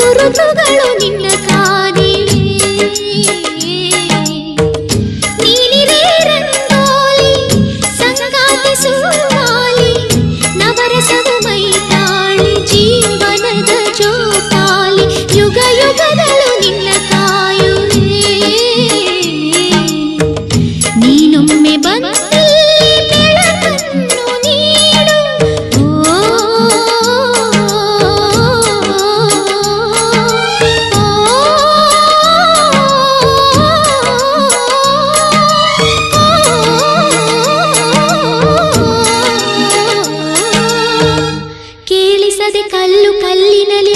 ತುರುತುಗಳು ನಿನ್ನ ಕಾದಿ ನೀನಿರೇ ರಂಗೋಲಿ ಸಂಗಾತಿಸುವಾಲಿ ನವರಸವು ಮೈತಾಳಿ ಕಲ್ಲು ಕಲ್ಲಿನಲಿ